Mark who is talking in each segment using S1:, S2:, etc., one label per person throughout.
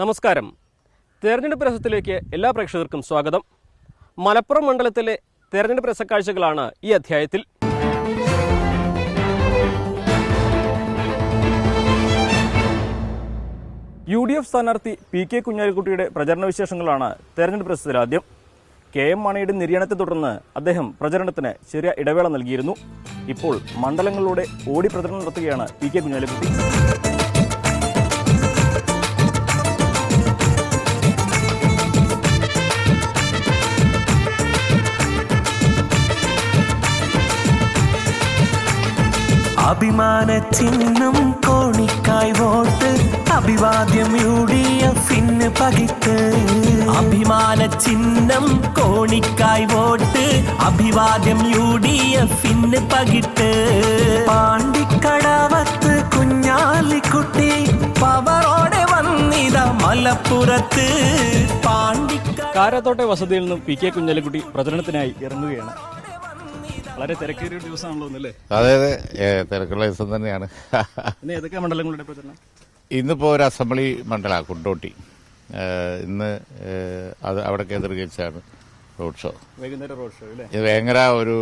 S1: നമസ്കാരം. തെരഞ്ഞെടുപ്പ് രസത്തിലേക്ക് എല്ലാ പ്രേക്ഷകർക്കും സ്വാഗതം. മലപ്പുറം മണ്ഡലത്തിലെ തെരഞ്ഞെടുപ്പ് രസക്കാഴ്ചകളാണ് ഈ അധ്യായത്തിൽ. യു ഡി എഫ് സ്ഥാനാർത്ഥി പി കെ കുഞ്ഞാലിക്കുട്ടിയുടെ പ്രചരണ വിശേഷങ്ങളാണ് തെരഞ്ഞെടുപ്പ് രസത്തിൽ ആദ്യം. കെ എം മാണിയുടെ നിര്യാണത്തെ തുടർന്ന് അദ്ദേഹം പ്രചരണത്തിന് ചെറിയ ഇടവേള നൽകിയിരുന്നു. ഇപ്പോൾ മണ്ഡലങ്ങളിലൂടെ ഓടി പ്രചരണം നടത്തുകയാണ് പി കെ കുഞ്ഞാലിക്കുട്ടി.
S2: അഭിമാന ചിഹ്നം കോണിക്കായ് വോട്ട്. അഭിവാദ്യം യു ഡി എഫിന് പകിട്ട്. അഭിമാന ചിഹ്നം കോണിക്കായ് വോട്ട്. അഭിവാദ്യം യു ഡി എഫിന് പകിട്ട്. പാണ്ടിക്കടവത്ത് കുഞ്ഞാലിക്കുട്ടി. പവറോടെ വന്നിത മലപ്പുറത്ത്. പാണ്ടിക്ക
S1: കാരാത്തോട്ടെ വസതിയിൽ നിന്നും പി കെ കുഞ്ഞാലിക്കുട്ടി പ്രചരണത്തിനായി ഇറങ്ങുകയാണ്. വളരെ തിരക്കേറിയ ഒരു ദിവസമാണല്ലോ ഇന്നല്ലേ
S3: അതെ അതെ. ഏ, തിരക്കുള്ള ദിവസം തന്നെയാണ്.
S1: ഇന്ന് ഏതൊക്കെ മണ്ഡലങ്ങളുടെ പ്രചരണം?
S3: ഇന്നിപ്പോ ഒരു അസംബ്ലി മണ്ഡല കുണ്ടോട്ടി. ഏ, ഇന്ന് ഏ, അത് അവിടെ കേന്ദ്രീകരിച്ചാണ് റോഡ് ഷോ.
S1: വൈകുന്നേരം റോഡ് ഷോ അല്ലേ?
S3: ഇത് ഭയങ്കര ഒരു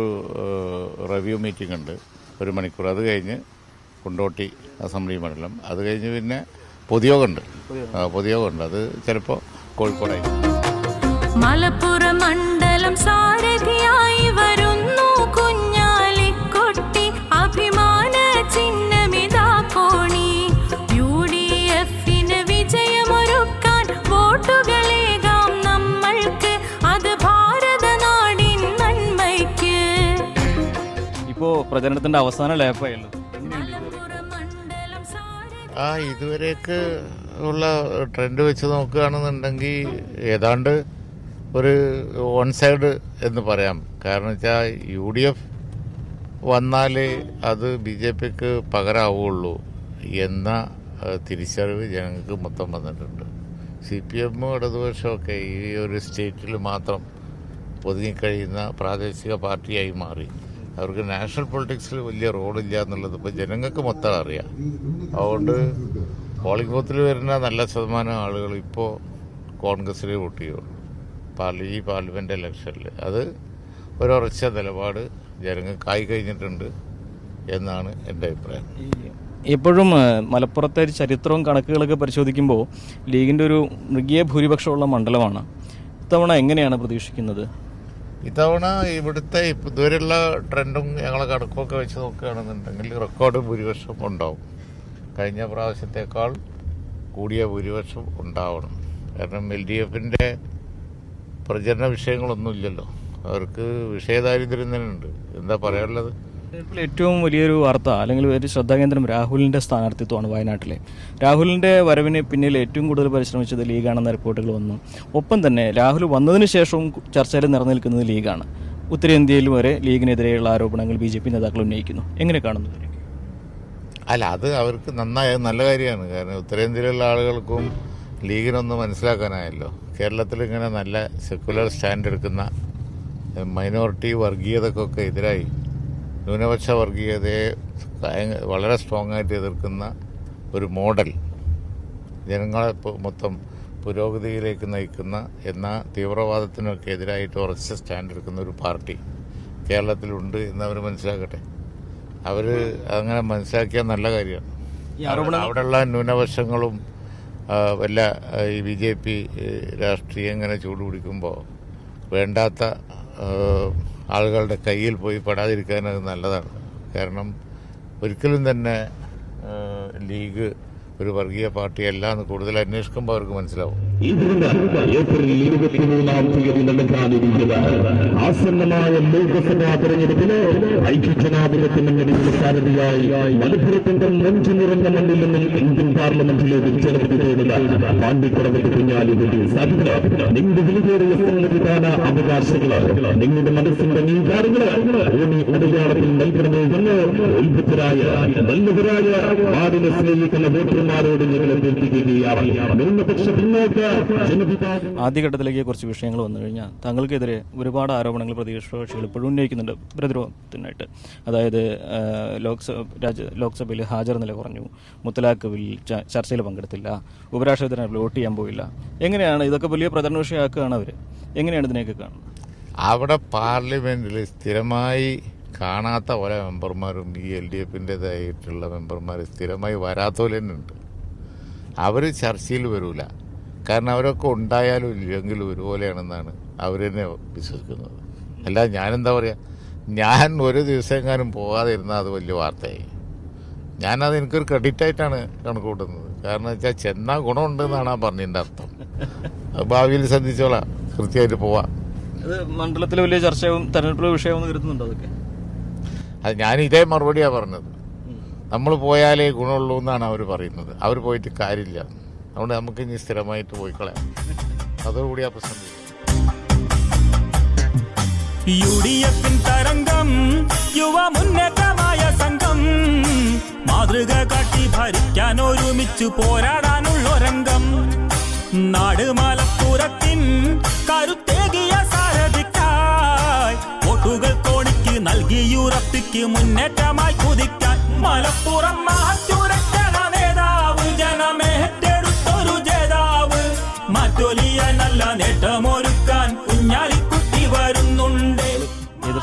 S3: റിവ്യൂ മീറ്റിംഗ് ഉണ്ട്. ഒരു മണിക്കൂർ. അത് കഴിഞ്ഞ് കുണ്ടോട്ടി അസംബ്ലി മണ്ഡലം. അത് കഴിഞ്ഞ് പിന്നെ പൊതുയോഗമുണ്ട്. ആ, പൊതുയോഗമുണ്ട്. അത് ചിലപ്പോൾ കോഴിക്കോടായിരിക്കും
S4: മലപ്പുറം മണ്ഡലം സാരഥിയായി വരുന്നു ചിഹ്നമിതാ കോണി യു ഡി എഫിന് വിജയമൊരുക്കാൻ വോട്ടുകളേകാം നമ്മൾക്ക്. അത് ഭാരതനാടിൻ നന്മയ്ക്ക്.
S1: ഇപ്പോ പ്രചരണത്തിന്റെ അവസാന ലാപ്പായല്ലോ.
S3: ആ ഇതുവരെയൊക്കെ ഉള്ള ട്രെൻഡ് വെച്ച് നോക്കുകയാണെന്നുണ്ടെങ്കിൽ ഏതാണ്ട് ഒരു വൺ സൈഡ് എന്ന് പറയാം. കാരണം വെച്ചാൽ യു ഡി എഫ് വന്നാൽ അത് ബി ജെ പിക്ക് പകരാവുള്ളൂ എന്ന തിരിച്ചറിവ് ജനങ്ങൾക്ക് മൊത്തം വന്നിട്ടുണ്ട്. സി പി എമ്മും ഇടതുപക്ഷമൊക്കെ ഈ ഒരു സ്റ്റേറ്റിൽ മാത്രം ഒതുങ്ങിക്കഴിയുന്ന പ്രാദേശിക പാർട്ടിയായി മാറി. അവർക്ക് നാഷണൽ പൊളിറ്റിക്സിൽ വലിയ റോളില്ല എന്നുള്ളത് ഇപ്പോൾ ജനങ്ങൾക്ക് മൊത്തം അറിയാം. അതുകൊണ്ട് പോളിംഗ് ബൂത്തിൽ വരുന്ന നല്ല ശതമാനം ആളുകൾ ഇപ്പോൾ കോൺഗ്രസ്സിൽ വോട്ട് ചെയ്യുള്ളൂ. പാർലി പാർലമെന്റ് ഇലക്ഷനിൽ അത് ഒരുറച്ച നിലപാട് ജനങ്ങൾക്കായി കഴിഞ്ഞിട്ടുണ്ട് എന്നാണ് എന്റെ അഭിപ്രായം.
S1: എപ്പോഴും മലപ്പുറത്തെ ഒരു ചരിത്രവും കണക്കുകളൊക്കെ പരിശോധിക്കുമ്പോൾ ലീഗിന്റെ ഒരു മൃഗീയ ഭൂരിപക്ഷമുള്ള മണ്ഡലമാണ്. ഇത്തവണ എങ്ങനെയാണ് പ്രതീക്ഷിക്കുന്നത്?
S3: ഇത്തവണ ഇവിടുത്തെ ഇതുവരെയുള്ള ട്രെൻഡും ഞങ്ങളെ കണക്കുമൊക്കെ വെച്ച് നോക്കുകയാണെന്നുണ്ടെങ്കിൽ റെക്കോർഡ് ഭൂരിപക്ഷം ഉണ്ടാവും. കഴിഞ്ഞ പ്രാവശ്യത്തേക്കാൾ കൂടിയ ഭൂരിപക്ഷം ഉണ്ടാവണം. കാരണം എൽ ഡി എഫിന്റെ പ്രചരണ വിഷയങ്ങളൊന്നുമില്ലല്ലോ. അവർക്ക് വിഷയദാരിദ്ര്യം തന്നെ ഉണ്ട് എന്താ പറയാനുള്ളത്?
S1: ഏറ്റവും വലിയൊരു വാർത്ത അല്ലെങ്കിൽ ഒരു ശ്രദ്ധാകേന്ദ്രം രാഹുലിന്റെ സ്ഥാനാർത്ഥിത്വമാണ് വയനാട്ടിലെ. രാഹുലിന്റെ വരവിന് പിന്നിൽ ഏറ്റവും കൂടുതൽ പരിശ്രമിച്ചത് ലീഗാണെന്ന റിപ്പോർട്ടുകൾ വന്നു. ഒപ്പം തന്നെ രാഹുൽ വന്നതിന് ശേഷവും ചർച്ചയിൽ നിറനിൽക്കുന്നത് ലീഗാണ്. ഉത്തരേന്ത്യയിലും വരെ ലീഗിനെതിരെയുള്ള ആരോപണങ്ങൾ ബി ജെ പി നേതാക്കൾ ഉന്നയിക്കുന്നു. എങ്ങനെ കാണുന്നു?
S3: അല്ല അത് അവർക്ക് നന്നായ നല്ല കാര്യമാണ്. കാരണം ഉത്തരേന്ത്യയിലുള്ള ആളുകൾക്കും ലീഗിനൊന്നും മനസ്സിലാക്കാനായല്ലോ. കേരളത്തിൽ ഇങ്ങനെ നല്ല സെക്കുലർ സ്റ്റാൻഡ് എടുക്കുന്ന മൈനോറിറ്റി വർഗീയതക്കൊക്കെ എതിരായി. ന്യൂനപക്ഷ വർഗീയതയെ വളരെ സ്ട്രോങ് ആയിട്ട് എതിർക്കുന്ന ഒരു മോഡൽ ജനങ്ങളെ മൊത്തം പുരോഗതിയിലേക്ക് നയിക്കുന്ന എന്ന തീവ്രവാദത്തിനൊക്കെ എതിരായിട്ട് ഉറച്ച സ്റ്റാൻഡ് എടുക്കുന്ന ഒരു പാർട്ടി കേരളത്തിലുണ്ട് എന്നവർ മനസ്സിലാക്കട്ടെ. അവർ അങ്ങനെ മനസ്സിലാക്കിയാൽ നല്ല കാര്യമാണ്. അവിടെയുള്ള ന്യൂനപക്ഷങ്ങളും വല്ല ഈ ബി ജെ പി രാഷ്ട്രീയം ഇങ്ങനെ ചൂടുപിടിക്കുമ്പോൾ വേണ്ടാത്ത ആളുകളുടെ കയ്യിൽ പോയി പെടാതിരിക്കാൻ അത് നല്ലതാണ്. കാരണം ഒരിക്കലും തന്നെ ലീഗ് ഒരു വർഗീയ പാർട്ടിയല്ല എന്ന് കൂടുതൽ അന്വേഷിക്കുമ്പോൾ അവർക്ക് മനസ്സിലാവും.
S5: ഇതിന് ഏപ്രിൽ ഇരുപത്തിമൂന്നാം തീയതി നടക്കാനിരിക്കുന്ന ആസന്നമായ ലോകസഭാ തെരഞ്ഞെടുപ്പിൽ ഐക്യജനാധിപത്യ മുന്നണിയുടെ സാരഥിയായി മലപ്പുറത്തിന്റെ നെഞ്ചു നിറഞ്ഞ മണ്ണിൽ നിന്നും ഇന്ത്യൻ പാർലമെന്റിലേക്ക് ജനവിധി തേടുന്ന പാണ്ടിക്കുറവത്ത് കുഞ്ഞാലിക്കുട്ടി സാധ്യത നിങ്ങളുടെ വിലകേറിയ സമ്മതിദാന അവകാശങ്ങൾ. നിങ്ങളുടെ മനസ്സിന്റെ നീകാരങ്ങൾ ഭൂമി ഉടയാളത്തിൽ നൽകണമേ എന്ന് ഉത്ഭുതരായ നല്ലവരായ നാടിനെ സ്നേഹിക്കുന്ന വോട്ടർമാരോട് ഞങ്ങൾ അഭ്യർത്ഥിക്കുകയാണ്. ന്യൂനപക്ഷ പിന്നോക്ക
S1: ആദ്യഘട്ടത്തിലേക്ക് കുറച്ച് വിഷയങ്ങൾ വന്നു കഴിഞ്ഞാൽ താങ്കൾക്കെതിരെ ഒരുപാട് ആരോപണങ്ങൾ പ്രതിപക്ഷ കക്ഷികൾ ഇപ്പോഴും ഉന്നയിക്കുന്നുണ്ട്. പ്രതിരോധത്തിനായിട്ട്. അതായത് ലോക്സഭ രാജ്യ ലോക്സഭയിൽ ഹാജർ നില കുറഞ്ഞു. മുത്തലാഖ് ബിൽ ചർച്ചയിൽ പങ്കെടുത്തില്ല. ഉപരാഷ്ട്രപതി വോട്ട് ചെയ്യാൻ പോയില്ല. എങ്ങനെയാണ് ഇതൊക്കെ വലിയ പ്രചരണ വിഷയമാക്കുകയാണ് അവർ എങ്ങനെയാണ് ഇതിനെയൊക്കെ കാണുന്നത്?
S3: അവിടെ പാർലമെന്റിൽ സ്ഥിരമായി കാണാത്ത പല മെമ്പർമാരും ഈ എൽ ഡി എഫിന്റെതായിട്ടുള്ള മെമ്പർമാർ സ്ഥിരമായി വരാത്ത തന്നെ ഉണ്ട് അവർ ചർച്ചയിൽ വരൂല. കാരണം അവരൊക്കെ ഉണ്ടായാലും ഇല്ലെങ്കിലും ഒരുപോലെയാണെന്നാണ് അവർ തന്നെ വിശ്വസിക്കുന്നത്. അല്ല ഞാനെന്താ പറയുക ഞാൻ ഒരു ദിവസമെങ്ങാനും പോകാതെ ഇരുന്നാൽ അത് വലിയ വാർത്തയായി. ഞാനത് എനിക്കൊരു ക്രെഡിറ്റ് ആയിട്ടാണ് കണക്ക് കൂട്ടുന്നത്. കാരണം വെച്ചാൽ ചെന്നാൽ ഗുണമുണ്ടെന്നാണ് ആ പറഞ്ഞതിന്റെ അർത്ഥം. ഭാവിയിൽ ശ്രദ്ധിച്ചോളാം. കൃത്യമായിട്ട് പോവാം.
S1: അത് മണ്ഡലത്തിലെ വലിയ ചർച്ചയും തെരഞ്ഞെടുപ്പിലെ വിഷയവും കരുതുന്നുണ്ടോ അതൊക്കെ?
S3: അത് ഞാൻ ഇതേ മറുപടിയാണ് പറഞ്ഞത്. നമ്മൾ പോയാലേ ഗുണമുള്ളൂ എന്നാണ് അവർ പറയുന്നത്. അവർ പോയിട്ട് കാര്യമില്ല. അതുകൊണ്ട് നമുക്ക് ഇനി സ്ഥിരമായിട്ട് പോയി കളയാം. അതോടുകൂടി ആ പ്രശ്നം.
S6: യു ഡി എഫിൻ തരംഗം യുവ മുന്നേറ്റമായ സംഘം. മാതൃക കാട്ടി ഭരിക്കാൻ ഒരുമിച്ചു പോരാടാനുള്ളൊരംഗം നാട് മലപ്പുറത്തിൻ കരുത്തേകിയ സാരഥിക്കായി വോട്ടുകൾ തോണിക്ക് നൽകിയുറപ്പിക്ക് മുന്നേറ്റമായി കുതിക്കാൻ മലപ്പുറം മാറ്റുരക്കണ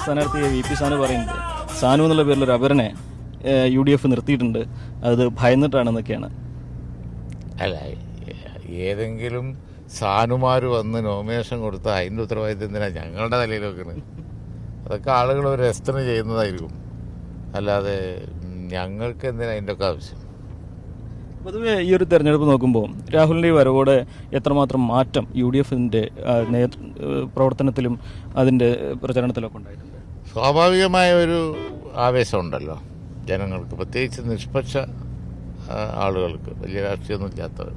S1: എതിർ സ്ഥാനാർത്ഥി വി പി സാനു പറയുന്നത്. സാനു എന്നുള്ള പേരിൽ ഒരു അപരനെ യു ഡി എഫ് നിർത്തിയിട്ടുണ്ട്. അത് ഭയന്നിട്ടാണെന്നൊക്കെയാണ്.
S3: അല്ല ഏതെങ്കിലും സാനുമാർ വന്ന് നോമിനേഷൻ കൊടുത്ത അതിന്റെ ഉത്തരവാദിത്വം എന്തിനാ ഞങ്ങളുടെ തലയിൽ വെക്കുന്നത് അതൊക്കെ ആളുകൾ ഒരു എസ്റ്റിന് ചെയ്യുന്നതായിരിക്കും. അല്ലാതെ ഞങ്ങൾക്ക് എന്തിനാ അതിന്റെ ഒക്കെ ആവശ്യം?
S1: പൊതുവെ ഈ ഒരു തെരഞ്ഞെടുപ്പ് നോക്കുമ്പോൾ രാഹുലിന്റെ വരവോടെ എത്രമാത്രം മാറ്റം യു ഡി എഫിന്റെ പ്രവർത്തനത്തിലും അതിന്റെ പ്രചരണത്തിലൊക്കെ ഉണ്ടായിട്ടുണ്ട്?
S3: സ്വാഭാവികമായ ഒരു ആവേശമുണ്ടല്ലോ. ജനങ്ങൾക്ക് പ്രത്യേകിച്ച് നിഷ്പക്ഷ ആളുകൾക്ക്. വലിയ രാഷ്ട്രീയമൊന്നും ഇല്ലാത്തവർ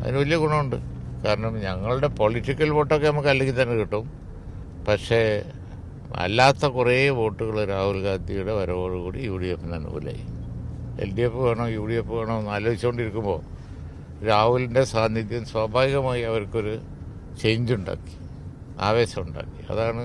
S3: അതിന് വലിയ ഗുണമുണ്ട്. കാരണം ഞങ്ങളുടെ പൊളിറ്റിക്കൽ വോട്ടൊക്കെ നമുക്ക് അല്ലെങ്കിൽ തന്നെ കിട്ടും. പക്ഷേ അല്ലാത്ത കുറേ വോട്ടുകൾ രാഹുൽ ഗാന്ധിയുടെ വരവോടുകൂടി യു ഡി എഫിന് അനുകൂലമായി. എൽ ഡി എഫ് വേണോ യു ഡി എഫ് വേണോ എന്ന് ആലോചിച്ചുകൊണ്ടിരിക്കുമ്പോൾ രാഹുലിന്റെ സാന്നിധ്യം സ്വാഭാവികമായി അവർക്കൊരു ചേഞ്ച് ഉണ്ടാക്കി ആവേശം ഉണ്ടാക്കി. അതാണ്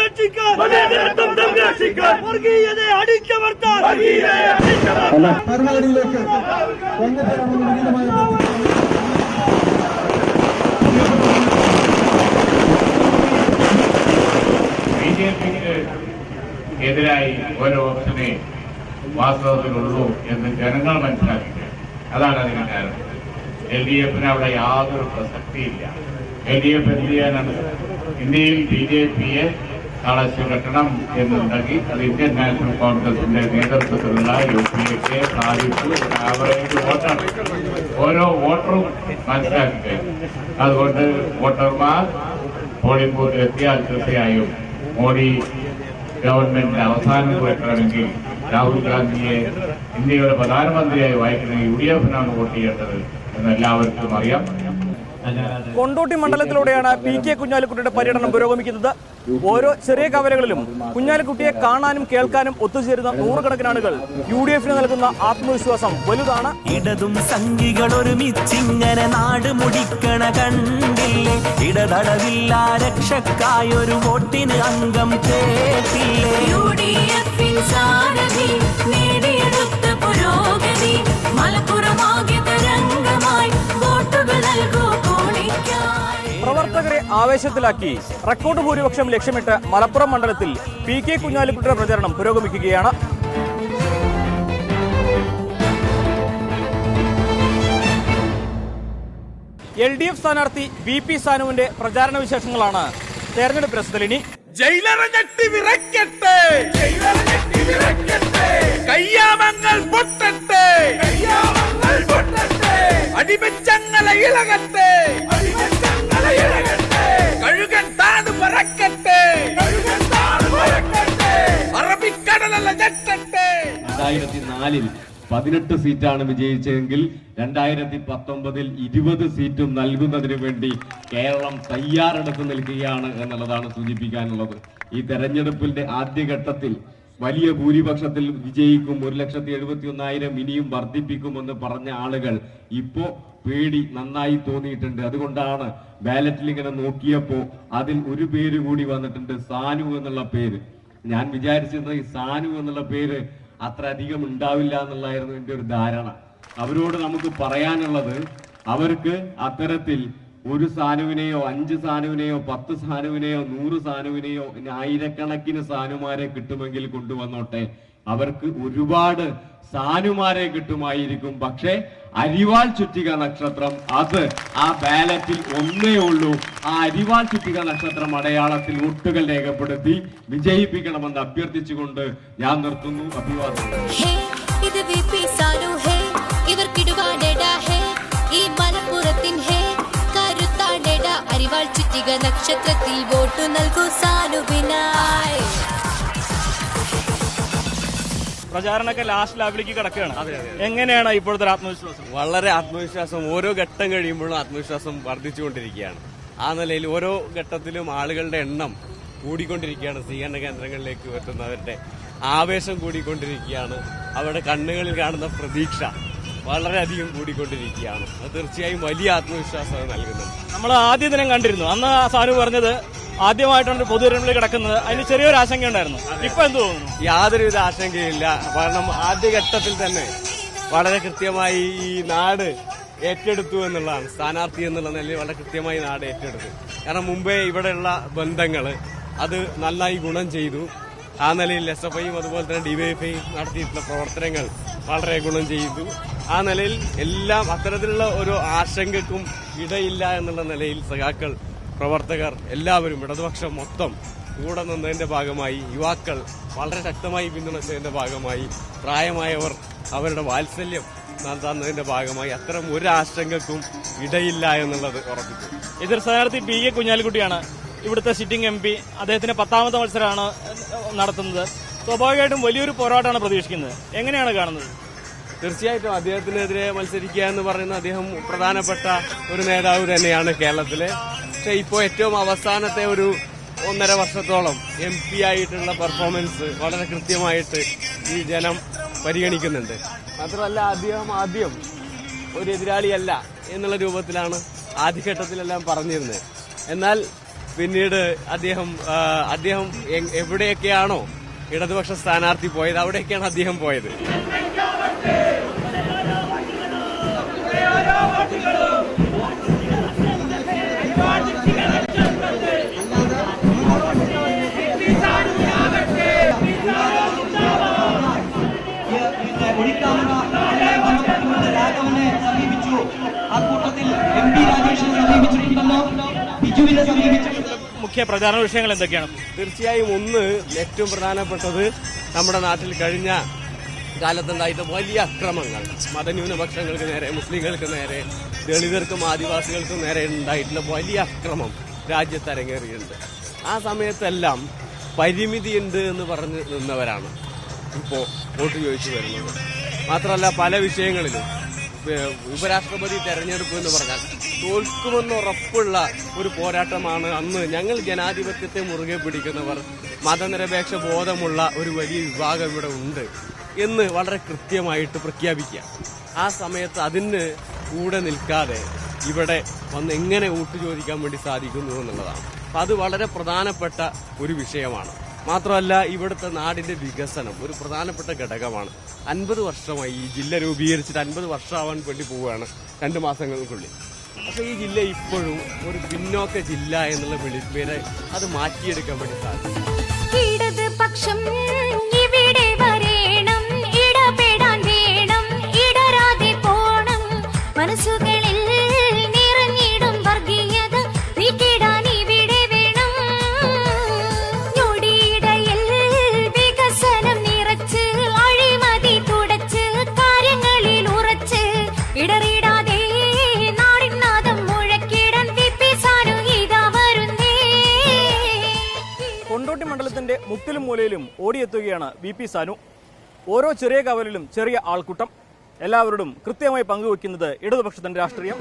S7: വർഗീയതയെ അടിച്ചമർത്താൻ.
S8: ബി ജെ പിക്ക് എതിരായി ഒരു ഓപ്ഷനെ വാസ്തവത്തിലുള്ളൂ എന്ന് ജനങ്ങൾ മനസ്സിലാക്കിയത് അതാണ് അതിന് കാരണം. എൽ ഡി എഫിന് അവിടെ യാതൊരു പ്രസക്തിയില്ല. എൽ ഡി എഫ് എന്ത് ചെയ്യാനാണ്? ഇന്ത്യയിൽ ബി ജെ പിയെ തളച്ചു കെട്ടണം എന്നുണ്ടെങ്കിൽ അത് ഇന്ത്യൻ നാഷണൽ കോൺഗ്രസിന്റെ നേതൃത്വത്തിലുള്ള യു പി എക്ക് സാധിച്ചു ആവറേജ് വോട്ടാണ്. ഓരോ വോട്ടറും മനസ്സിലാക്കട്ടെ അതുകൊണ്ട് വോട്ടർമാർ പോളിംഗ് ബൂത്തിൽ എത്തിയാൽ തീർച്ചയായും മോഡി ഗവൺമെന്റ് അവസാനം കുറിക്കണമെങ്കിൽ രാഹുൽ ഗാന്ധിയെ ഇന്ത്യയുടെ പ്രധാനമന്ത്രിയായി വായിക്കുന്ന യു ഡി എഫിനാണ് വോട്ട് ചെയ്യേണ്ടത് എന്ന് എല്ലാവർക്കും അറിയാം.
S9: കൊണ്ടോട്ടി മണ്ഡലത്തിലൂടെയാണ് പി കെ കുഞ്ഞാലിക്കുട്ടിയുടെ പര്യടനം പുരോഗമിക്കുന്നത്. ഓരോ ചെറിയ കവലകളിലും കുഞ്ഞാലിക്കുട്ടിയെ കാണാനും കേൾക്കാനും ഒത്തുചേരുന്ന നൂറുകണക്കിന് ആളുകൾ യു ഡി എഫിന് നൽകുന്ന ആത്മവിശ്വാസം വലുതാണ്.
S2: ഇടതും സംഘികൾ ഒരുമിച്ചിങ്ങനെ നാട് മുടിക്കണ കണ്ടില്ലേ? ഇടതടവില്ല രക്ഷക്കായൊരു വോട്ടിന് അംഗം കേട്ടില്ലേ?
S4: യു ഡി എഫിൻ സാരഥി നേടിയെടുത്ത പുരോഗതി മലപ്പുറമാകെ
S9: പ്രവർത്തകരെ ആവേശത്തിലാക്കി. റെക്കോർഡ് ഭൂരിപക്ഷം ലക്ഷ്യമിട്ട് മലപ്പുറം മണ്ഡലത്തിൽ പി കെ കുഞ്ഞാലിക്കുട്ടിയുടെ പ്രചരണം പുരോഗമിക്കുകയാണ്. എൽ ഡി എഫ് സ്ഥാനാർത്ഥി വി പി സാനുവിന്റെ പ്രചാരണ വിശേഷങ്ങളാണ് തെരഞ്ഞെടുപ്പ്
S7: വിറയ്ക്കട്ടെ. കയ്യാമങ്ങൾ പൊട്ടട്ടെ. ഇളകട്ടെ. പറക്കട്ടെ.
S10: രണ്ടായിരത്തി നാലിൽ പതിനെട്ട് സീറ്റാണ് വിജയിച്ചതെങ്കിൽ രണ്ടായിരത്തി പത്തൊമ്പതിൽ ഇരുപത് സീറ്റും നൽകുന്നതിന് വേണ്ടി കേരളം തയ്യാറെടുത്ത് നിൽക്കുകയാണ് എന്നുള്ളതാണ് സൂചിപ്പിക്കാനുള്ളത്. ഈ തെരഞ്ഞെടുപ്പിന്റെ ആദ്യഘട്ടത്തിൽ വലിയ ഭൂരിപക്ഷത്തിൽ വിജയിക്കും ഒരു ലക്ഷത്തി എഴുപത്തി ഒന്നായിരം ഇനിയും വർദ്ധിപ്പിക്കുമെന്ന് പറഞ്ഞ ആളുകൾ ഇപ്പോ പേടി നന്നായി തോന്നിയിട്ടുണ്ട്. അതുകൊണ്ടാണ് ബാലറ്റിൽ ഇങ്ങനെ നോക്കിയപ്പോ അതിൽ ഒരു പേര് കൂടി വന്നിട്ടുണ്ട് സാനു എന്നുള്ള പേര്. ഞാൻ വിചാരിച്ചിരുന്നത് ഈ സാനു എന്നുള്ള പേര് അത്ര അധികം ഉണ്ടാവില്ല എന്നുള്ളതായിരുന്നു എന്റെ ഒരു ധാരണ. അവരോട് നമുക്ക് പറയാനുള്ളത് അവർക്ക് അത്തരത്തിൽ ഒരു സാനുവിനെയോ അഞ്ച് സാനുവിനെയോ പത്ത് സാനുവിനെയോ നൂറ് സാനുവിനെയോ ആയിരക്കണക്കിന് സാനുമാരെ കിട്ടുമെങ്കിൽ കൊണ്ടുവന്നോട്ടെ. അവർക്ക് ഒരുപാട് സാനുമാരെ കിട്ടുമായിരിക്കും. പക്ഷേ അരിവാൾ ചുറ്റിക നക്ഷത്രം അത് ആ ബാലറ്റിൽ ഒന്നേ ഉള്ളൂ. ആ അരിവാൾ ചുറ്റിക നക്ഷത്രം അടയാളത്തിൽ വോട്ടുകൾ രേഖപ്പെടുത്തി വിജയിപ്പിക്കണമെന്ന് അഭ്യർത്ഥിച്ചുകൊണ്ട് ഞാൻ നിർത്തുന്നു. അഭിവാദം
S4: അരിവാൾ ചുറ്റിക നക്ഷത്രത്തിൽ വോട്ടു നൽകൂ സാനുവിനായി.
S9: പ്രചാരണമൊക്കെ ലാസ്റ്റ് ലാബിലേക്ക് കിടക്കുകയാണ്. എങ്ങനെയാണ് ഇപ്പോഴത്തെ ആത്മവിശ്വാസം?
S11: വളരെ ആത്മവിശ്വാസം. ഓരോ ഘട്ടം കഴിയുമ്പോഴും ആത്മവിശ്വാസം വർദ്ധിച്ചുകൊണ്ടിരിക്കുകയാണ്. ആ നിലയിൽ ഓരോ ഘട്ടത്തിലും ആളുകളുടെ എണ്ണം കൂടിക്കൊണ്ടിരിക്കുകയാണ്. സ്വീകരണ കേന്ദ്രങ്ങളിലേക്ക് എത്തുന്നവരുടെ ആവേശം കൂടിക്കൊണ്ടിരിക്കുകയാണ്. അവരുടെ കണ്ണുകളിൽ കാണുന്ന പ്രതീക്ഷ വളരെയധികം കൂടിക്കൊണ്ടിരിക്കുകയാണ്. അത് തീർച്ചയായും വലിയ ആത്മവിശ്വാസം നൽകുന്നത് നൽകുന്നുണ്ട്.
S9: നമ്മൾ ആദ്യ ദിനം കണ്ടിരുന്നു. അന്ന് ആ സാനു പറഞ്ഞത് ആദ്യമായിട്ടാണ് ഒരു കിടക്കുന്നത്. അതിന് ചെറിയൊരു ആശങ്ക ഉണ്ടായിരുന്നു. ഇപ്പൊ എന്ത് തോന്നുന്നു?
S11: യാതൊരുവിധ ആശങ്കയില്ല. കാരണം ആദ്യഘട്ടത്തിൽ തന്നെ വളരെ കൃത്യമായി ഈ നാട് ഏറ്റെടുത്തു എന്നുള്ളതാണ്. സ്ഥാനാർത്ഥി എന്നുള്ള നിലയിൽ വളരെ കൃത്യമായി നാട് ഏറ്റെടുത്തു. കാരണം മുമ്പേ ഇവിടെയുള്ള ബന്ധങ്ങൾ അത് നന്നായി ഗുണം ചെയ്തു. ആ നിലയിൽ എസ് എഫ് ഐയും അതുപോലെ തന്നെ ഡിവൈഎഫ്ഐയും നടത്തിയിട്ടുള്ള പ്രവർത്തനങ്ങൾ വളരെ ഗുണം ചെയ്തു. ആ നിലയിൽ എല്ലാം അത്തരത്തിലുള്ള ഒരു ആശങ്കക്കും ഇടയില്ല എന്നുള്ള നിലയിൽ സഖാക്കൾ പ്രവർത്തകർ എല്ലാവരും ഇടതുപക്ഷം മൊത്തം കൂടെ നിന്നതിന്റെ ഭാഗമായി യുവാക്കൾ വളരെ ശക്തമായി പിന്തുണച്ചതിന്റെ ഭാഗമായി പ്രായമായവർ അവരുടെ വാത്സല്യം തന്നതിന്റെ ഭാഗമായി അത്തരം ഒരു ആശങ്കക്കും ഇടയില്ല എന്നുള്ളത് ഉറപ്പിച്ചു.
S9: എതിർ സ്ഥാനാർത്ഥി പി എ കുഞ്ഞാലിക്കുട്ടിയാണ് ഇവിടുത്തെ സിറ്റിംഗ് എം പി. അദ്ദേഹത്തിന്റെ പത്താമത്തെ മത്സരമാണ് നടത്തുന്നത്. സ്വാഭാവികമായിട്ടും വലിയൊരു പോരാട്ടമാണ് പ്രതീക്ഷിക്കുന്നത്. എങ്ങനെയാണ് കാണുന്നത്?
S11: തീർച്ചയായിട്ടും അദ്ദേഹത്തിനെതിരെ മത്സരിക്കുക എന്ന് പറയുന്ന അദ്ദേഹം പ്രധാനപ്പെട്ട ഒരു നേതാവ് തന്നെയാണ് കേരളത്തിലെ. പക്ഷെ ഇപ്പോൾ ഏറ്റവും അവസാനത്തെ ഒരു ഒന്നര വർഷത്തോളം എം പി ആയിട്ടുള്ള പെർഫോമൻസ് വളരെ കൃത്യമായിട്ട് ഈ ജനം പരിഗണിക്കുന്നുണ്ട്. മാത്രമല്ല അദ്ദേഹം ആദ്യം ഒരു എതിരാളിയല്ല എന്നുള്ള രൂപത്തിലാണ് ആദ്യഘട്ടത്തിലെല്ലാം പറഞ്ഞിരുന്നത്. എന്നാൽ പിന്നീട് അദ്ദേഹം അദ്ദേഹം എവിടെയൊക്കെയാണോ ഇടതുപക്ഷ സ്ഥാനാർത്ഥി പോയത് അവിടെയൊക്കെയാണ് അദ്ദേഹം പോയത്.
S9: മുഖ്യ പ്രചാരണ വിഷയങ്ങൾ എന്തൊക്കെയാണ്?
S11: തീർച്ചയായും ഒന്ന് ഏറ്റവും പ്രധാനപ്പെട്ടത് നമ്മുടെ നാട്ടിൽ കഴിഞ്ഞ കാലത്തുണ്ടായിട്ട് വലിയ അക്രമങ്ങൾ. മതന്യൂനപക്ഷങ്ങൾക്ക് നേരെ മുസ്ലിങ്ങൾക്ക് നേരെ ദളിതർക്കും ആദിവാസികൾക്കും നേരെ ഉണ്ടായിട്ടുള്ള വലിയ അക്രമം രാജ്യത്ത് അരങ്ങേറിയിട്ടുണ്ട്. ആ സമയത്തെല്ലാം പരിമിതിയുണ്ട് എന്ന് പറഞ്ഞ് നിന്നവരാണ് ഇപ്പോൾ വോട്ട് ചോദിച്ചു വരുന്നത്. മാത്രമല്ല പല വിഷയങ്ങളിലും ഉപരാഷ്ട്രപതി തെരഞ്ഞെടുപ്പ് എന്ന് പറഞ്ഞാൽ തോൽക്കുമെന്ന് ഉറപ്പുള്ള ഒരു പോരാട്ടമാണ് അന്ന് ഞങ്ങൾ ജനാധിപത്യത്തെ മുറുകെ പിടിക്കുന്നവർ. മതനിരപേക്ഷ ബോധമുള്ള ഒരു വലിയ വിഭാഗം ഇവിടെ ഉണ്ട് എന്ന് വളരെ കൃത്യമായിട്ട് പ്രഖ്യാപിക്കുക. ആ സമയത്ത് അതിന് കൂടെ നിൽക്കാതെ ഇവിടെ വന്ന് എങ്ങനെ വോട്ട് ചോദിക്കാൻ വേണ്ടി സാധിക്കുന്നു എന്നുള്ളതാണ്. അത് വളരെ പ്രധാനപ്പെട്ട ഒരു വിഷയമാണ്. മാത്രമല്ല ഇവിടുത്തെ നാടിന്റെ വികസനം ഒരു പ്രധാനപ്പെട്ട ഘടകമാണ്. അൻപത് വർഷമായി ഈ ജില്ല രൂപീകരിച്ചിട്ട് അൻപത് വർഷമാവാൻ വേണ്ടി പോവുകയാണ് രണ്ട് മാസങ്ങൾക്കുള്ളിൽ. അപ്പോൾ ഈ ജില്ല ഇപ്പോഴും ഒരു പിന്നോക്ക ജില്ല എന്നുള്ള വിളിപ്പേര് അത് മാറ്റിയെടുക്കാൻ വേണ്ടി സാധിക്കും.
S9: മുക്കിലും മൂലയിലും ഓടിയെത്തുകയാണ് വി പി സാനു. ഓരോ ചെറിയ കവലിലും ചെറിയ ആൾക്കൂട്ടം. എല്ലാവരോടും കൃത്യമായി പങ്കുവെക്കുന്നത് ഇടതുപക്ഷത്തിന്റെ രാഷ്ട്രീയം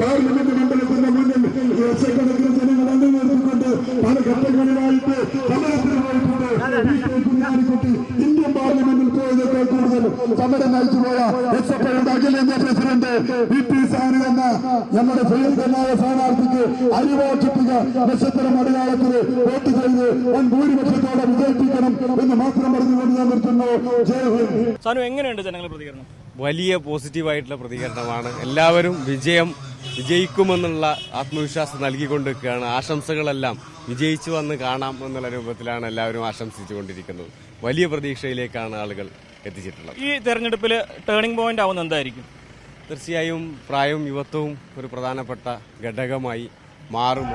S12: പാർലമെന്റ് മണ്ഡലത്തിന്റെ മുന്നിൽ ലക്ഷക്കണക്കിന് ജനങ്ങൾ അണിനിരത്തിക്കൊണ്ട് പല ഘട്ടങ്ങളിലായിട്ട് സമരത്തിന് പോയിട്ടുണ്ട് ഈ കെ. കുഞ്ഞാലിക്കുട്ടി ഇന്ത്യൻ പാർലമെന്റിൽ പോയതിനേക്കാൾ കൂടുതൽ സമരം നയിച്ചുപോയ എസ് എഫ് ഐയുടെ അഖിലേന്ത്യാ പ്രസിഡന്റ് വി പി സാനി എന്ന ഞങ്ങളുടെ പ്രിയങ്കരനായ സ്ഥാനാർത്ഥിക്ക് അരിവോട്ടിപ്പിക്ക നക്ഷത്രം അടയാളത്തിന് വോട്ട് ചെയ്ത് വൻ ഭൂരിപക്ഷത്തോടെ വിജയിപ്പിക്കണം എന്ന് മാത്രം പറഞ്ഞുകൊണ്ട് ഞാൻ നിർത്തുന്നു
S9: സാനു എങ്ങനെയുണ്ട് ജനങ്ങളുടെ പ്രതികരണം?
S11: വലിയ പോസിറ്റീവായിട്ടുള്ള പ്രതികരണമാണ്. എല്ലാവരും വിജയം വിജയിക്കുമെന്നുള്ള ആത്മവിശ്വാസം നൽകിക്കൊണ്ടിരിക്കുകയാണ്. ആശംസകളെല്ലാം വിജയിച്ചു വന്ന് കാണാം എന്നുള്ള രൂപത്തിലാണ് എല്ലാവരും ആശംസിച്ചുകൊണ്ടിരിക്കുന്നത്. വലിയ പ്രതീക്ഷയിലേക്കാണ് ആളുകൾ എത്തിച്ചിട്ടുള്ളത്.
S9: ഈ തെരഞ്ഞെടുപ്പിൽ ടേണിംഗ് പോയിന്റ് ആവുന്ന എന്തായിരിക്കും?
S11: തീർച്ചയായും പ്രായവും യുവത്വവും ഒരു പ്രധാനപ്പെട്ട ഘടകമായി മാറും.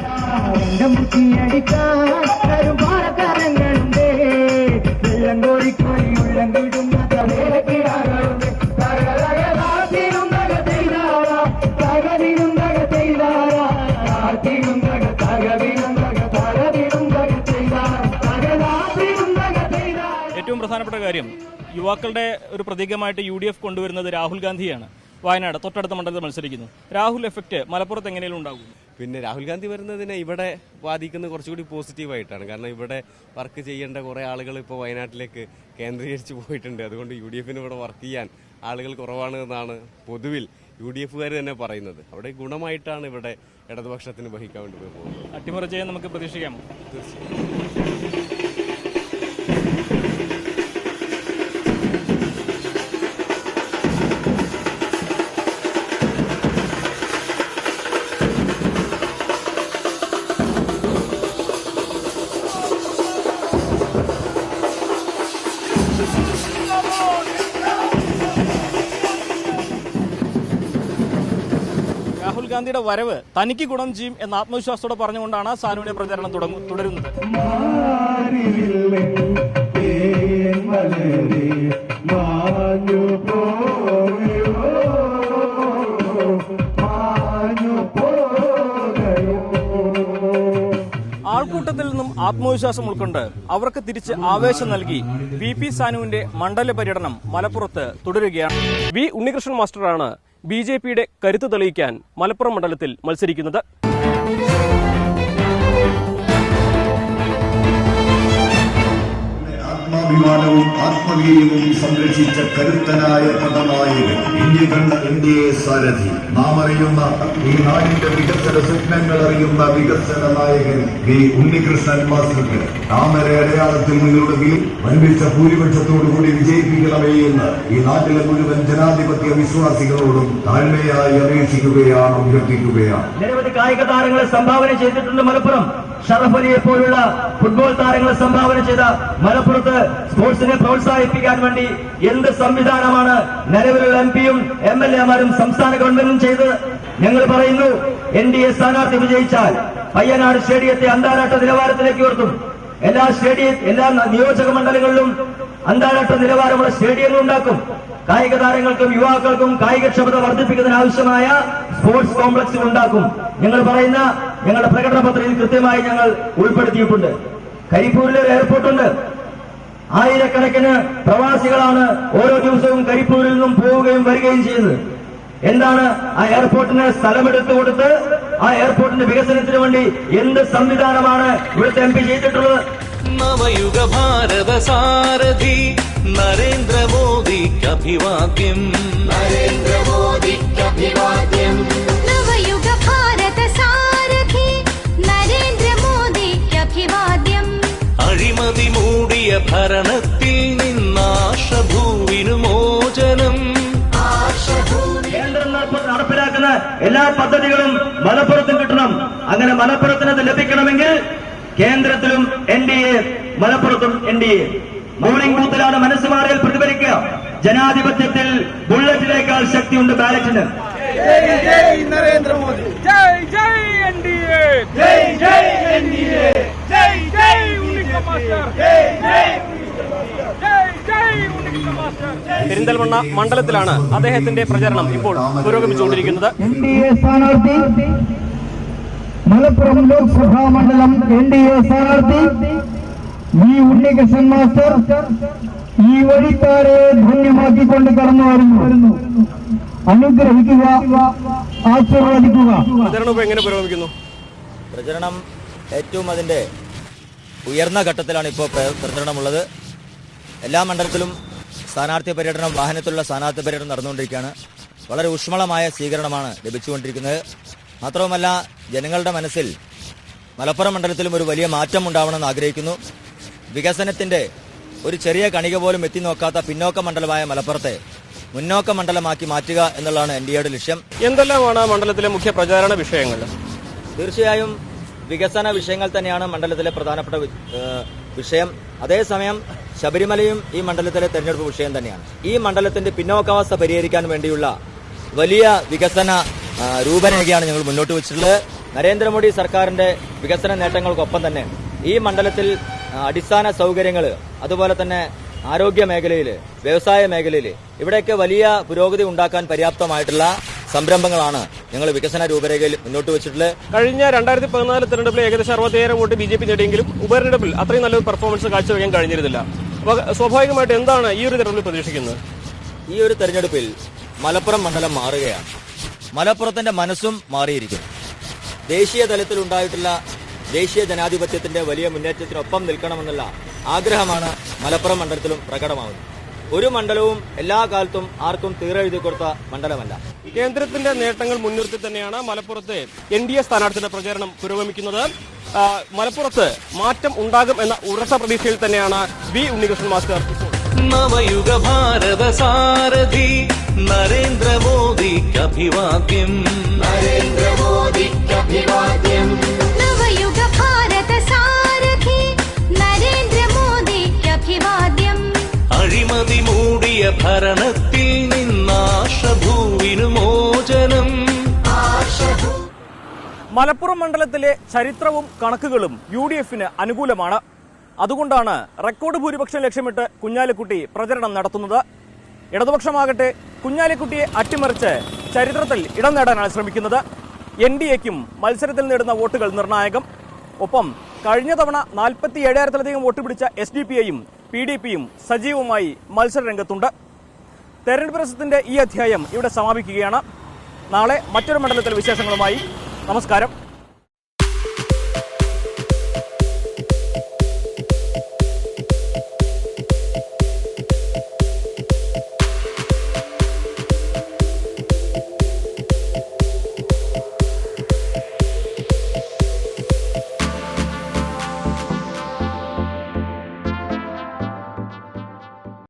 S9: ഏറ്റവും പ്രധാനപ്പെട്ട കാര്യം യുവാക്കളുടെ ഒരു പ്രതീകമായിട്ട് യു ഡി എഫ് കൊണ്ടുവരുന്നത് രാഹുൽ ഗാന്ധിയാണ്. വയനാട് തൊട്ടടുത്ത മണ്ഡലത്തിൽ മത്സരിക്കുന്നു. രാഹുൽ എഫക്റ്റ് മലപ്പുറത്ത് എങ്ങനെയും ഉണ്ടാകും?
S11: പിന്നെ രാഹുൽ ഗാന്ധി വരുന്നതിനെ ഇവിടെ ബാധിക്കുന്നത് കുറച്ചുകൂടി പോസിറ്റീവായിട്ടാണ്. കാരണം ഇവിടെ വർക്ക് ചെയ്യേണ്ട കുറേ ആളുകൾ ഇപ്പോൾ വയനാട്ടിലേക്ക് കേന്ദ്രീകരിച്ച് പോയിട്ടുണ്ട്. അതുകൊണ്ട് യു ഡി എഫിന് ഇവിടെ വർക്ക് ചെയ്യാൻ ആളുകൾ കുറവാണ് എന്നാണ് പൊതുവിൽ യു ഡി എഫുകാർ തന്നെ പറയുന്നത്. അവിടെ ഗുണമായിട്ടാണ് ഇവിടെ ഇടതുപക്ഷത്തിന് വഹിക്കാൻ വേണ്ടി പോകുന്നത്.
S9: അട്ടിമറിച്ച് നമുക്ക് പ്രതീക്ഷിക്കാം.
S11: തീർച്ചയായും.
S9: ഗാന്ധിയുടെ വരവ് തനിക്ക് ഗുണം ചെയ്യും എന്ന ആത്മവിശ്വാസത്തോടെ പറഞ്ഞുകൊണ്ടാണ് സാനുവിന്റെ പ്രചരണം തുടങ്ങു- തുടരുന്നത്. ആൾക്കൂട്ടത്തിൽ നിന്നും ആത്മവിശ്വാസം ഉൾക്കൊണ്ട് അവർക്ക് തിരിച്ച് ആവേശം നൽകി വി പി സാനുവിന്റെ മണ്ഡല പര്യടനം മലപ്പുറത്ത് തുടരുകയാണ്. വി ഉണ്ണികൃഷ്ണൻ മാസ്റ്ററാണ് ബി ജെ പിയുടെ കരുത്ത് തെളിയിക്കാൻ മലപ്പുറം മണ്ഡലത്തിൽ മത്സരിക്കുന്നത്
S12: ആത്മാഭിമാനവും ആത്മവീര്യവും സംരക്ഷിച്ച കരുത്തനായ പദനായകൻ ഇന്ത്യ കണ്ട ഇന്ത്യയെ സാരഥി. നാം അറിയുന്ന ഈ നാടിന്റെ വികസന സ്വപ്നങ്ങൾ അറിയുന്ന വികസന നായകൻ വി ഉണ്ണികൃഷ്ണൻ മാസ്റ്റർക്ക് താമര അടയാളത്തിൽ നിങ്ങളുടെ വൻപിച്ച ഭൂരിപക്ഷത്തോടുകൂടി വിജയിപ്പിക്കണമേ എന്ന് ഈ നാട്ടിലെ മുഴുവൻ ജനാധിപത്യ വിശ്വാസികളോടും താഴ്മയായി അപേക്ഷിക്കുകയാണ് അഭ്യർത്ഥിക്കുകയാണ്.
S13: നിരവധി കായിക താരങ്ങളെ സംഭാവന ചെയ്തിട്ടുണ്ട് മലപ്പുറം. ഷറഫ് അലിയെ പോലുള്ള ഫുട്ബോൾ താരങ്ങളെ സംഭാവന ചെയ്ത മലപ്പുറത്ത് സ്പോർട്സിനെ പ്രോത്സാഹിപ്പിക്കാൻ വേണ്ടി എന്ത് സംവിധാനമാണ് നിലവിലുള്ള എം പിയും എം എൽ എമാരും സംസ്ഥാന ഗവൺമെന്റും ചെയ്തത് ഞങ്ങൾ പറയുന്നു എൻ ഡി എ സ്ഥാനാർത്ഥി വിജയിച്ചാൽ പയ്യനാട് സ്റ്റേഡിയത്തെ അന്താരാഷ്ട്ര നിലവാരത്തിലേക്ക് ഉയർത്തും. എല്ലാ സ്റ്റേഡിയ എല്ലാ നിയോജക മണ്ഡലങ്ങളിലും അന്താരാഷ്ട്ര നിലവാരമുള്ള സ്റ്റേഡിയങ്ങൾ ഉണ്ടാക്കും. കായിക താരങ്ങൾക്കും യുവാക്കൾക്കും കായികക്ഷമത വർദ്ധിപ്പിക്കുന്നതിന് ആവശ്യമായ സ്പോർട്സ് കോംപ്ലക്സുകൾ ഉണ്ടാക്കും. ഞങ്ങൾ പറയുന്ന ഞങ്ങളുടെ പ്രകടന പത്രികയിൽ കൃത്യമായി ഞങ്ങൾ ഉൾപ്പെടുത്തിയിട്ടുണ്ട്. കരിപ്പൂരിൽ ഒരു എയർപോർട്ടുണ്ട് ആയിരക്കണക്കിന് പ്രവാസികളാണ് ഓരോ ദിവസവും കരിപ്പൂരിൽ നിന്നും പോവുകയും വരികയും ചെയ്യുന്നത്. എന്താണ് ആ എയർപോർട്ടിന് സ്ഥലമെടുത്തു കൊടുത്ത് ആ എയർപോർട്ടിന്റെ വികസനത്തിന് വേണ്ടി എന്ത് സംവിധാനമാണ് ഇവിടുത്തെ എം പി ചെയ്തിട്ടുള്ളത്
S2: നവയുഗ ഭാരത സാരഥി നരേന്ദ്രമോദിക്ക് അഭിവാദ്യം
S14: നവയുഗ ഭാരത സാരഥി നരേന്ദ്രമോദിക്ക് അഭിവാദ്യം
S2: അഴിമതി മൂടിയ ഭരണത്തിൽ നിന്നാശഭൂവിനു മോചനം
S13: കേന്ദ്രം നടപ്പ- നടപ്പിലാക്കുന്ന എല്ലാ പദ്ധതികളും മലപ്പുറത്തും കിട്ടണം. അങ്ങനെ മലപ്പുറത്തിന് അത് ലഭിക്കണമെങ്കിൽ കേന്ദ്രത്തിലും എൻ ഡി മലപ്പുറത്തും എൻ ഡി എ. പോളിംഗ് ബൂത്തിലാണ് മനസ്സ് മാറിയാൽ പ്രതിഫലിക്കുക. ജനാധിപത്യത്തിൽ ബുള്ളറ്റിനേക്കാൾ ശക്തിയുണ്ട് ബാലറ്റിന്.
S15: ജയ് ജയ് നരേന്ദ്രമോദി ജയ് ജയ് എൻ ഡി എ ജയ് ജയ് എൻ ഡി എ ജയ് ജയ് മാസ്റ്റർ
S9: പെരിന്തൽമണ്ണ മണ്ഡലത്തിലാണ് അദ്ദേഹത്തിന്റെ പ്രചരണം ഇപ്പോൾ പുരോഗമിച്ചുകൊണ്ടിരിക്കുന്നത്.
S13: എൻ ഡി എ സ്ഥാനാർത്ഥി മലപ്പുറം ലോക്സഭാ മണ്ഡലം എൻ ഡി എ സ്ഥാനാർത്ഥി വി ഉണ്ണികൃഷ്ണൻ മാസ്റ്റർ
S5: ഈ വഴിക്കാരെ ധന്യമാക്കിക്കൊണ്ട് കടന്നു വരുന്നു. അനുഗ്രഹിക്കുക ആശീർവദിക്കുക.
S9: പ്രചരണം
S16: ഏറ്റവും അതിന്റെ ഉയർന്ന ഘട്ടത്തിലാണ് ഇപ്പോൾ പ്ര- പ്രചരണമുള്ളത്. എല്ലാ മണ്ഡലത്തിലും സ്ഥാനാർത്ഥി പര്യടനം വാഹനത്തിലുള്ള സ്ഥാനാർത്ഥി പര്യടനം നടന്നുകൊണ്ടിരിക്കുകയാണ്. വളരെ ഊഷ്മളമായ സ്വീകരണമാണ് ലഭിച്ചുകൊണ്ടിരിക്കുന്നത്. മാത്രവുമല്ല ജനങ്ങളുടെ മനസ്സിൽ മലപ്പുറം മണ്ഡലത്തിലും ഒരു വലിയ മാറ്റം ഉണ്ടാവണമെന്ന് ആഗ്രഹിക്കുന്നു. വികസനത്തിന്റെ ഒരു ചെറിയ കണിക പോലും എത്തി നോക്കാത്ത പിന്നോക്ക മണ്ഡലമായ മലപ്പുറത്തെ മുന്നോക്ക മണ്ഡലമാക്കി മാറ്റുക എന്നുള്ളതാണ് എൻ ഡി എയുടെ ലക്ഷ്യം.
S9: എന്തെല്ലാമാണ് മണ്ഡലത്തിലെ മുഖ്യ പ്രചാരണ വിഷയങ്ങൾ?
S16: തീർച്ചയായും വികസന വിഷയങ്ങൾ തന്നെയാണ് മണ്ഡലത്തിലെ പ്രധാനപ്പെട്ട വിഷയം. അതേസമയം ശബരിമലയും ഈ മണ്ഡലത്തിലെ തെരഞ്ഞെടുപ്പ് വിഷയം തന്നെയാണ്. ഈ മണ്ഡലത്തിന്റെ പിന്നോക്കാവസ്ഥ പരിഹരിക്കാൻ വേണ്ടിയുള്ള വലിയ വികസന രൂപരേഖയാണ് ഞങ്ങൾ മുന്നോട്ട് വെച്ചിട്ടുള്ളത്. നരേന്ദ്രമോദി സർക്കാരിന്റെ വികസന നേട്ടങ്ങൾക്കൊപ്പം തന്നെ ഈ മണ്ഡലത്തിൽ അടിസ്ഥാന സൗകര്യങ്ങൾ അതുപോലെ തന്നെ ആരോഗ്യ മേഖലയിൽ വ്യവസായ മേഖലയിൽ ഇവിടെയൊക്കെ വലിയ പുരോഗതി ഉണ്ടാക്കാൻ പര്യാപ്തമായിട്ടുള്ള സംരംഭങ്ങളാണ് ഞങ്ങൾ വികസന രൂപരേഖയിൽ മുന്നോട്ട് വെച്ചിട്ടുള്ളത്.
S9: കഴിഞ്ഞ രണ്ടായിരത്തി പതിനാല് തെരഞ്ഞെടുപ്പിൽ ഏകദേശം അറുപത്തിയേഴ് വോട്ട് ബി ജെ പി നേടിയെങ്കിലും ഉപതെരഞ്ഞെടുപ്പിൽ അത്രയും നല്ലൊരു പെർഫോമൻസ് കാഴ്ചവെക്കാൻ കഴിഞ്ഞിരുന്നില്ല. അപ്പോൾ സ്വാഭാവികമായിട്ട് എന്താണ് ഈ ഒരു തെരഞ്ഞെടുപ്പിൽ പ്രതീക്ഷിക്കുന്നത്?
S16: ഈ ഒരു തെരഞ്ഞെടുപ്പിൽ മലപ്പുറം മണ്ഡലം മാറുകയാണ്. മലപ്പുറത്തിന്റെ മനസ്സും മാറിയിരിക്കുന്നു. ദേശീയ തലത്തിലുണ്ടായിട്ടുള്ള ദേശീയ ജനാധിപത്യത്തിന്റെ വലിയ മുന്നേറ്റത്തിനൊപ്പം നിൽക്കണമെന്നുള്ള ആഗ്രഹമാണ് മലപ്പുറം മണ്ഡലത്തിലും പ്രകടമാകുന്നത് ഒരു മണ്ഡലവും എല്ലാ കാലത്തും ആർക്കും തീരെഴുതി കൊടുത്ത മണ്ഡലമല്ല.
S9: കേന്ദ്രത്തിന്റെ നേട്ടങ്ങൾ മുൻനിർത്തി തന്നെയാണ് മലപ്പുറത്തെ എൻ ഡി എ സ്ഥാനാർത്ഥിയുടെ പ്രചാരണം പുരോഗമിക്കുന്നത്. മലപ്പുറത്ത് മാറ്റം ഉണ്ടാകും എന്ന ഉറച്ച പ്രതീക്ഷയിൽ തന്നെയാണ് വി ഉണ്ണികൃഷ്ണൻ മാസ്റ്റർ
S2: നവയുഗ ഭാരത സാരഥി നരേന്ദ്രമോദിക്ക് അഭിവാദ്യം.
S4: നവയുഗ
S2: ഭരണത്തിൽ നിന്നാശഭൂവിനു മോചനം.
S9: മലപ്പുറം മണ്ഡലത്തിലെ ചരിത്രവും കണക്കുകളും യു ഡി എഫിന് അനുകൂലമാണ്. അതുകൊണ്ടാണ് റെക്കോർഡ് ഭൂരിപക്ഷം ലക്ഷ്യമിട്ട് കുഞ്ഞാലിക്കുട്ടി പ്രചരണം നടത്തുന്നത്. ഇടതുപക്ഷമാകട്ടെ കുഞ്ഞാലിക്കുട്ടിയെ അട്ടിമറിച്ച് ചരിത്രത്തിൽ ഇടം നേടാനാണ് ശ്രമിക്കുന്നത്. എൻ ഡി എക്കും മത്സരത്തിൽ നേടുന്ന വോട്ടുകൾ നിർണായകം. ഒപ്പം കഴിഞ്ഞ തവണ നാൽപ്പത്തി ഏഴായിരത്തിലധികം വോട്ട് പിടിച്ച എസ് ഡി പി ഐയും പി ഡി പിയും സജീവമായി മത്സരരംഗത്തുണ്ട്. തെരഞ്ഞെടുപ്പ് രസത്തിന്റെ ഈ അധ്യായം ഇവിടെ സമാപിക്കുകയാണ്. നാളെ മറ്റൊരു മണ്ഡലത്തിലെ വിശേഷങ്ങളുമായി. നമസ്കാരം.